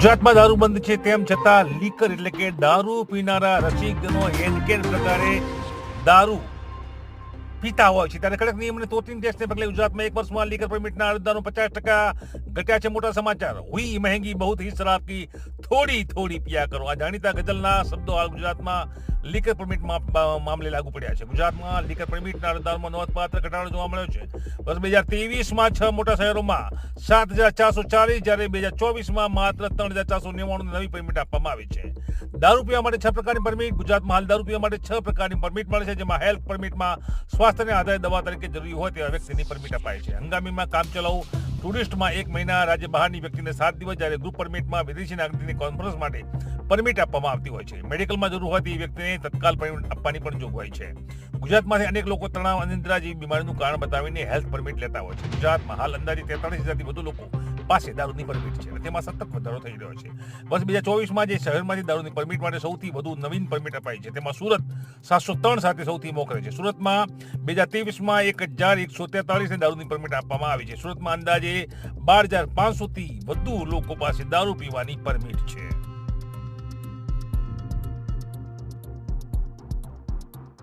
ગુજરાતમાં દારૂ બંધ છે તેમ છતાં લીકર એટલે કે દારૂ પીનારા રસિકજનો હેન્ડકેન પ્રકારે દારૂ પીતા હોય છે. ત્યારે કડક નિયમને તોતીન ટેસ્ટને પગલે ગુજરાતમાં એક વર્ષમાં લીકર પરમિટના અરજદારો પચાસ ટકા ઘટ્યા છે. મોટા સમાચાર. હુઈ, મહેંગી, બહુત ही શરાબ કી થોડી થોડી પિયા કરો. આ જાણીતા ગઝલના શબ્દો હાલ ગુજરાતમાં લીકર પરમિટ મામલે લાગુ પડ્યા છે. ગુજરાતમાં લીકર પરમિટના અરજદારોમાં નોંધપાત્ર ઘટાડો જોવા મળ્યો છે. વર્ષ બે હજાર ત્રેવીસમાં છ મોટા શહેરોમાં સાત હજાર ચારસો ચાલીસ, જ્યારે બે હજાર ચોવીસમાં માત્ર ત્રણ હજાર ચારસો નેવાણું નવી પરમિટ આપવામાં આવી છે. દારૂ પીવા માટે છ પ્રકારની પરમિટ ગુજરાતમાં હાલ દારૂ પીવા માટે છ પ્રકારની પરમિટ મળે છે, જેમાં હેલ્થ પરમિટમાં સ્વાસ્થ્યને આધારે દવા તરીકે જરૂરી હોય તેવા વ્યક્તિની પરમિટ અપાય છે. હંગામીમાં કામ ચલાવ ટુરિસ્ટમાં એક મહિના રાજ્ય બહારની વ્યક્તિને સાત દિવસ જ્યારે ગ્રુપ પરમિટમાં વિદેશી નાગરિકની કોન્ફરન્સ માટે પરમિટ આપવામાં આવતી હોય છે. મેડિકલમાં જરૂર હોતી વ્યક્તિને તત્કાલ પરમિટ આપવાની પણ જોગવાઈ છે. ગુજરાતમાંથી અનેક લોકો તણાવ, અનિદ્રા જેવી બીમારીનું કારણ બતાવીને હેલ્થ પરમિટ લેતા હોય છે. ગુજરાતમાં હાલ અંદાજે તેતાલીસ હજારથી વધુ લોકો પાસે દારૂની પરમિટ છે તેમાં સતત વધારો થઈ રહ્યો છે. બસ બીજા ચોવીસમાં જે શહેરમાંથી દારૂની પરમિટ માટે સૌથી વધુ નવીન પરમિટ અપાઈ છે, તેમાં સુરત સાતસો ત્રણ સાથે સૌથી મોખરે છે. સુરતમાં બે હજાર ત્રેવીસમાં એક હજાર એકસો તેતાલીસને દારૂની પરમિટ આપવામાં આવી છે. સુરતમાં અંદાજે બાર હજાર પાંચસોથી વધુ લોકો પાસે દારૂ પીવાની પરમિટ છે.